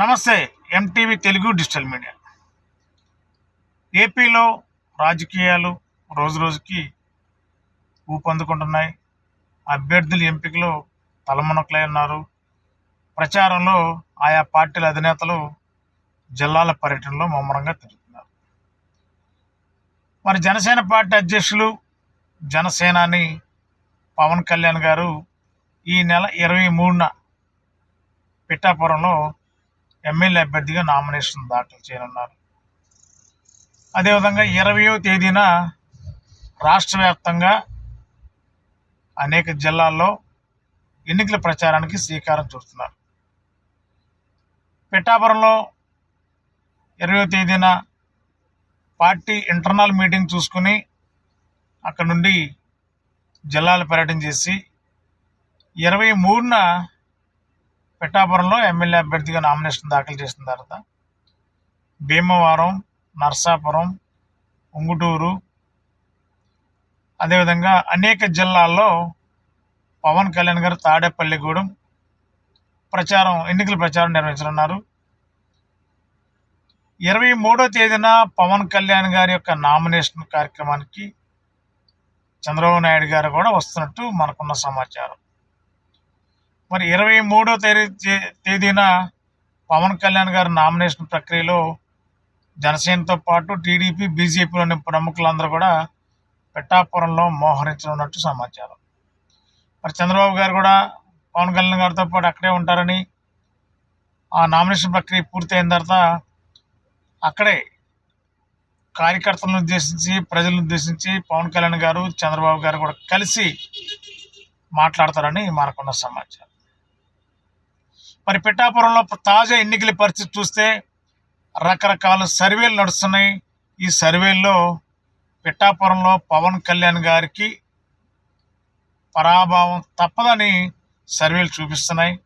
నమస్తే MTV Telugu digital media. ఏపీలో రాజకీయాలు రోజు రోజుకి ఊపందుకుంటున్నాయి. అభ్యర్థుల ఎంపికలో తలమునకలై ఉన్నారు ప్రచారంలో ఆయా పార్టీల అధినేతలు జిల్లాల పర్యటనలో ముమ్మరంగా తిరుగుతున్నారు. మరి జనసేన పార్టీ అధ్యక్షులు జనసేనాని పవన్ కళ్యాణ్ గారు ఈ నెల ఇరవై మూడున పిఠాపురంలో ఎమ్మెల్యే అభ్యర్థిగా నామినేషన్ దాఖలు చేయనున్నారు. అదేవిధంగా ఇరవయో తేదీన రాష్ట్ర వ్యాప్తంగా అనేక జిల్లాల్లో ఎన్నికల ప్రచారానికి శ్రీకారం చుడుతున్నారు. పిఠాపురంలో ఇరవయో తేదీన పార్టీ ఇంటర్నల్ మీటింగ్ చూసుకుని అక్కడ నుండి జిల్లాలు పర్యటన చేసి ఇరవై మూడున పిఠాపురంలో ఎమ్మెల్యే అభ్యర్థిగా నామినేషన్ దాఖలు చేసిన తర్వాత భీమవరం నర్సాపురం ఉంగుటూరు అదేవిధంగా అనేక జిల్లాల్లో పవన్ కళ్యాణ్ గారు తాడేపల్లిగూడెం ప్రచారం ఎన్నికల ప్రచారం నిర్వహించనున్నారు. ఇరవై మూడో తేదీన పవన్ కళ్యాణ్ గారి యొక్క నామినేషన్ కార్యక్రమానికి చంద్రబాబు నాయుడు గారు కూడా వస్తున్నట్టు మనకున్న సమాచారం. మరి ఇరవై మూడో తేదీ తేదీన పవన్ కళ్యాణ్ గారి నామినేషన్ ప్రక్రియలో జనసేనతో పాటు టీడీపీ బీజేపీలోని ప్రముఖులందరూ కూడా పెట్టాపురంలో మోహరించనున్నట్టు సమాచారం. మరి చంద్రబాబు గారు కూడా పవన్ కళ్యాణ్ గారితో పాటు అక్కడే ఉంటారని ఆ నామినేషన్ ప్రక్రియ పూర్తయిన తర్వాత అక్కడే కార్యకర్తలను ఉద్దేశించి ప్రజలను ఉద్దేశించి పవన్ కళ్యాణ్ గారు చంద్రబాబు గారు కూడా కలిసి మాట్లాడతారని మనకున్న సమాచారం. మరి పిఠాపురంలో తాజా ఎన్నికల పరిస్థితి చూస్తే రకరకాల సర్వేలు నడుస్తున్నాయి. ఈ సర్వేల్లో పిఠాపురంలో పవన్ కళ్యాణ్ గారికి పరాభావం తప్పదని సర్వేలు చూపిస్తున్నాయి.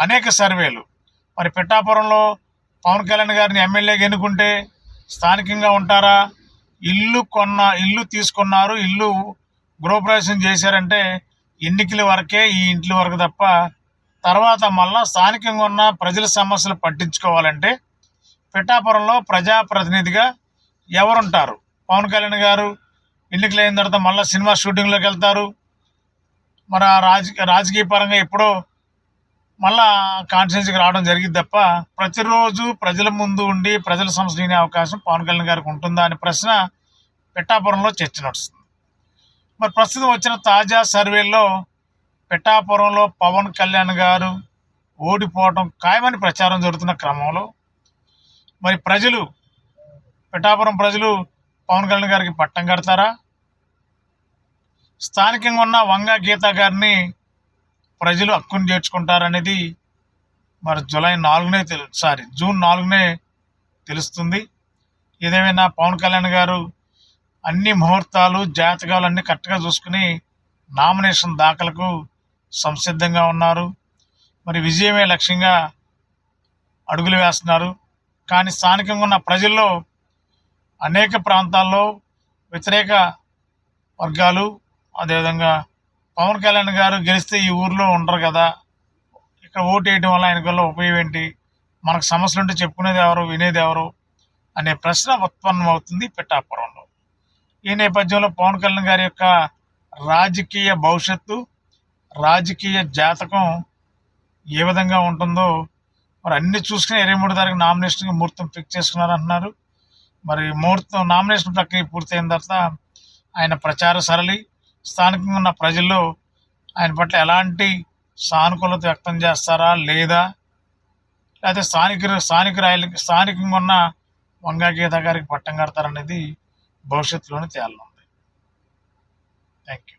అనేక సర్వేలు. మరి పిఠాపురంలో పవన్ కళ్యాణ్ గారిని ఎమ్మెల్యేగా ఎన్నుకుంటే స్థానికంగా ఉంటారా? ఇల్లు కొన్న ఇల్లు తీసుకున్నారు ఇల్లు గృహప్రవేశం చేశారంటే ఎన్నికల వరకే ఈ ఇంట్ల వరకు తప్ప తర్వాత మళ్ళా స్థానికంగా ఉన్న ప్రజల సమస్యలు పట్టించుకోవాలంటే పిఠాపురంలో ప్రజాప్రతినిధిగా ఎవరుంటారు? పవన్ కళ్యాణ్ గారు ఎన్నికలు అయిన తర్వాత మళ్ళీ సినిమా షూటింగ్లోకి వెళ్తారు. మరి రాజ రాజకీయ పరంగా ఎప్పుడో మళ్ళా కాన్స్టిట్యూన్సీకి రావడం జరిగింది తప్ప ప్రతిరోజు ప్రజల ముందు ఉండి ప్రజల సమస్య వినే అవకాశం పవన్ కళ్యాణ్ గారికి ఉంటుందా అనే ప్రశ్న పిఠాపురంలో చర్చ నడుస్తుంది. మరి ప్రస్తుతం వచ్చిన తాజా సర్వేల్లో పిఠాపురంలో పవన్ కళ్యాణ్ గారు ఓడిపోవడం ఖాయమని ప్రచారం జరుగుతున్న క్రమంలో మరి ప్రజలు పిఠాపురం ప్రజలు పవన్ కళ్యాణ్ గారికి పట్టం కడతారా? స్థానికంగా ఉన్న వంగ గీత గారిని ప్రజలు హక్కును చేర్చుకుంటారనేది మరి జూలై నాలుగునే తెలు సారీ జూన్ నాలుగునే తెలుస్తుంది. ఏదేమైనా పవన్ కళ్యాణ్ గారు అన్ని ముహూర్తాలు జాతకాలు అన్నీ కరెక్ట్గా చూసుకుని నామినేషన్ దాఖలకు సంసిద్ధంగా ఉన్నారు. మరి విజయమే లక్ష్యంగా అడుగులు వేస్తున్నారు. కానీ స్థానికంగా ఉన్న ప్రజల్లో అనేక ప్రాంతాల్లో వ్యతిరేక వర్గాలు అదేవిధంగా పవన్ కళ్యాణ్ గారు గెలిస్తే ఈ ఊర్లో ఉండరు కదా. ఇక్కడ ఓటు వేయడం వల్ల ఆయన వల్ల ఉపయోగం ఏంటి? మనకు సమస్యలు ఉంటే చెప్పుకునేది ఎవరు వినేది ఎవరు అనే ప్రశ్న ఉత్పన్నం అవుతుంది పిఠాపురంలో. ఈ నేపథ్యంలో పవన్ కళ్యాణ్ గారి యొక్క రాజకీయ భవిష్యత్తు రాజకీయ జాతకం ఏ విధంగా ఉంటుందో మరి అన్ని చూసుకుని ఇరవై మూడు తారీఖు నామినేషన్కి ముహూర్తం ఫిక్స్ చేసుకున్నారు అంటున్నారు మరి ముహూర్తం నామినేషన్ ప్రక్రియ పూర్తయిన తర్వాత ఆయన ప్రచార సరళి స్థానికంగా ఉన్న ప్రజల్లో ఆయన పట్ల ఎలాంటి సానుకూలత వ్యక్తం చేస్తారా లేదా? లేకపోతే స్థానిక స్థానిక రాయలకి స్థానికంగా ఉన్న వంగా గీత గారికి పట్టం కడతారనేది భవిష్యత్తులోనే తేలనుంది. Thank you